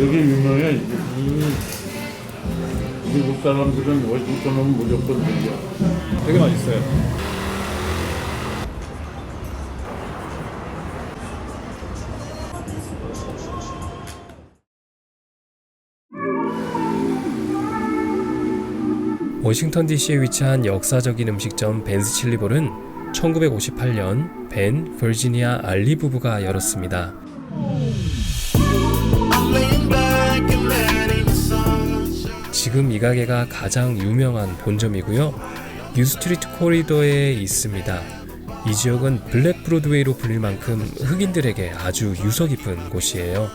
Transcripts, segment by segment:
여기 유명해. 음. 미국 사람들은 워싱턴 오면 무조건 들려. 되게 맛있어요. 워싱턴 DC에 위치한 역사적인 음식점 벤스 칠리볼은 1958년 벤, 버지니아 알리 부부가 열었습니다. 지금 이 가게가 가장 유명한 본점이고요. 뉴스트리트 코리도에 있습니다. 이 지역은 블랙 브로드웨이로 불릴 만큼 흑인들에게 아주 유서 깊은 곳이에요.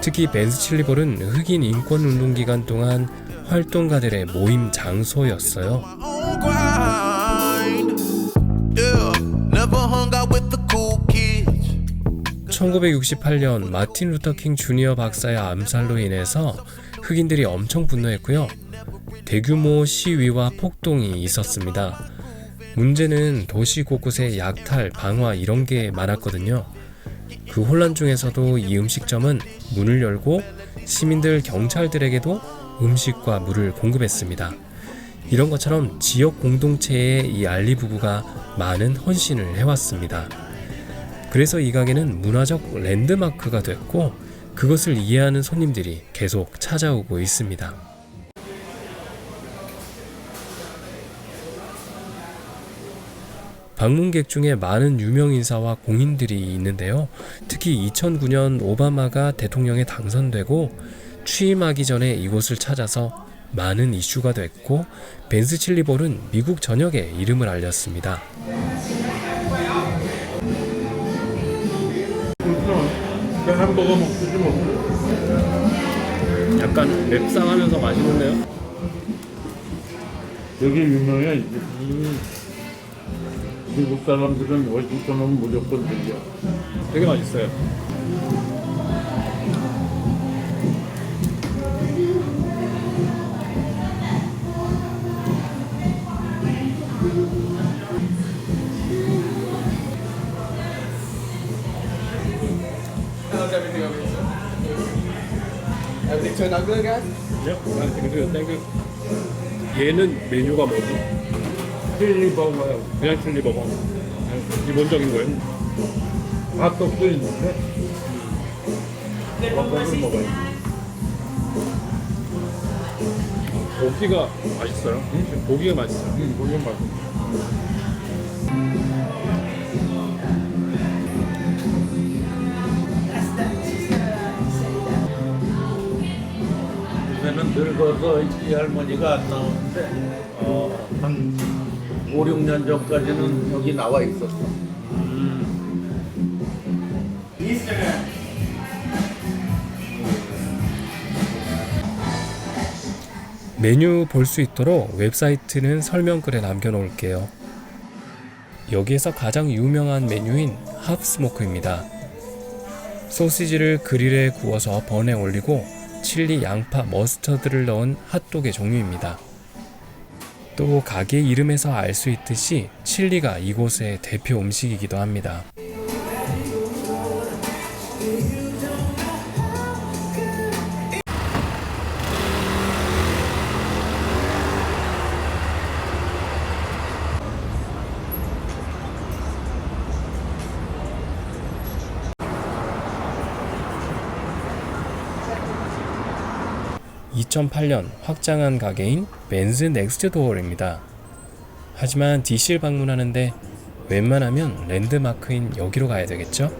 특히 벤스 칠리볼은 흑인 인권 운동 기간 동안 활동가들의 모임 장소였어요. own grind. Yeah, never hung out with the cool kids. 1968년 마틴 루터 킹 주니어 박사의 암살로 인해서 흑인들이 엄청 분노했고요. 대규모 시위와 폭동이 있었습니다. 문제는 도시 곳곳에 약탈, 방화 이런 게 많았거든요. 그 혼란 중에서도 이 음식점은 문을 열고 시민들 경찰들에게도 음식과 물을 공급했습니다. 이런 것처럼 지역 공동체에 이 알리 부부가 많은 헌신을 해왔습니다. 그래서 이 가게는 문화적 랜드마크가 됐고 그것을 이해하는 손님들이 계속 찾아오고 있습니다. 방문객 중에 많은 유명 인사와 공인들이 있는데요. 특히 2009년 오바마가 대통령에 당선되고 취임하기 전에 이곳을 찾아서 많은 이슈가 됐고 벤스 칠리볼은 미국 전역에 이름을 알렸습니다. 그냥 햄버거 먹지 뭐. 약간 맵상하면서 맛있는데요? 여기 유명해. 음. 미국 사람들은 워싱턴 오면 무조건 들려. 되게 맛있어요. Turned out good, guys? 얘는 메뉴가 뭐지? 칠리 버거요. 그냥 칠리 버거. 기본적인 거예요. 핫도그도 있는데. 버거를 먹어요. 고기가 맛있어요. 고기가 맛있어요. 음, 고기 맛있어. 요 새는 늙어서 이 할머니가 안 나오는데 어, 한 5, 6년 전까지는 여기 나와 있었어. 메뉴 볼 수 있도록 웹사이트는 설명글에 남겨놓을게요. 여기에서 가장 유명한 메뉴인 하프스모크입니다. 소시지를 그릴에 구워서 번에 올리고 칠리, 양파, 머스터드를 넣은 핫도그의 종류입니다. 또 가게 이름에서 알 수 있듯이 칠리가 이곳의 대표 음식이기도 합니다. (2008년) 확장한 가게인 벤즈 넥스트 도어입니다. 하지만 DC를 방문하는데 웬만하면 랜드마크인 여기로 가야 되겠죠?